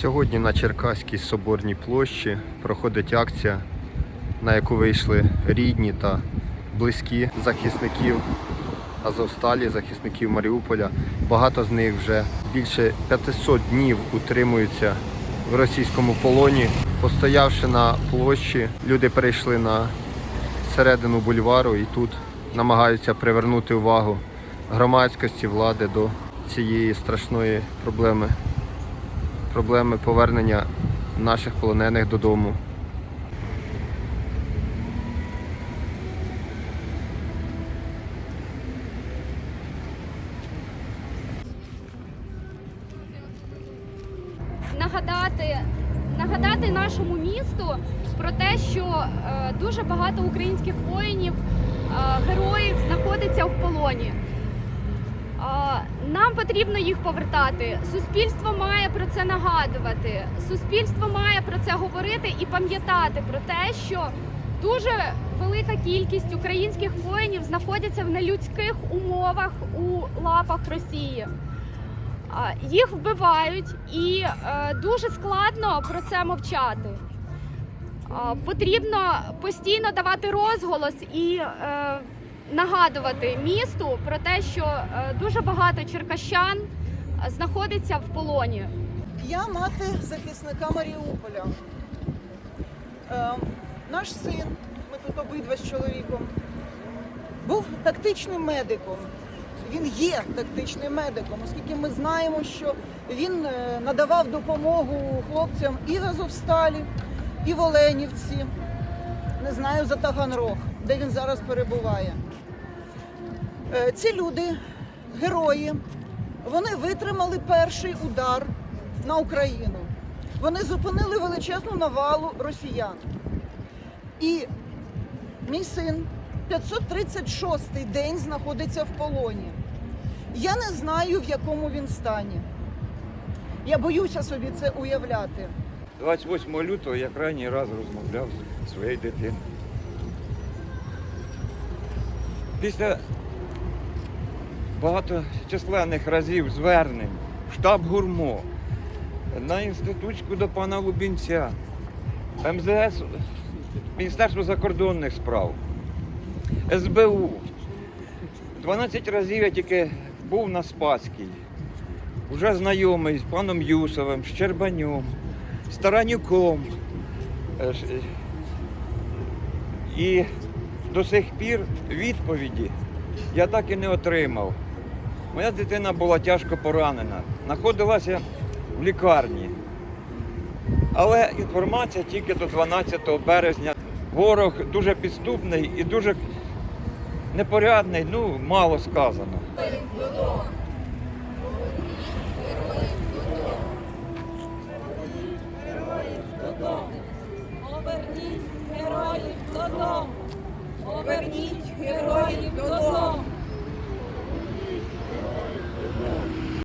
Сьогодні на Черкаській соборній площі проходить акція, на яку вийшли рідні та близькі захисників Азовсталі, захисників Маріуполя. Багато з них вже більше 500 днів утримуються в російському полоні. Постоявши на площі, люди перейшли на середину бульвару і тут намагаються привернути увагу громадськості влади до цієї страшної проблеми проблеми повернення наших полонених додому. нагадати, нагадати нашому місту про те, що е, дуже багато українських воїнів, е, героїв знаходиться в полоні. Нам потрібно їх повертати. Суспільство має про це нагадувати. Суспільство має про це говорити і пам'ятати про те, що дуже велика кількість українських воїнів знаходяться в нелюдських умовах у лапах Росії. Їх вбивають, і е, дуже складно про це мовчати. Потрібно постійно давати розголос і е, нагадувати місту про те, що е, дуже багато черкащан е, знаходиться в полоні. Я мати захисника Маріуполя. Е, наш син, ми тут обидва з чоловіком, був тактичним медиком. Він є тактичним медиком, оскільки ми знаємо, що він надавав допомогу хлопцям і в Азовсталі, і в Оленівці. Не знаю за Таганрог, де він зараз перебуває. Е, Ці люди, герої, вони витримали перший удар на Україну. Вони зупинили величезну навалу росіян. І мій син 536-й день знаходиться в полоні. Я не знаю, в якому він стані. Я боюся собі це уявляти. 28 лютого я крайній раз розмовляв з своєю дитиною. Після багаточисленних разів звернень в штаб гурмо на інститутську до пана Лубінця, МЗС, Міністерство закордонних справ, СБУ. 12 разів я тільки був на Спаській, вже знайомий з паном Юсовим, з Щербанем, з Таранюком. Е, е, І до сих пір відповіді я так і не отримав. Моя дитина була тяжко поранена, знаходилася в лікарні. Але інформація тільки до 12 березня. Ворог дуже підступний і дуже непорядний, ну, мало сказано. Поверніть героїв додому. Поверніть героїв додому.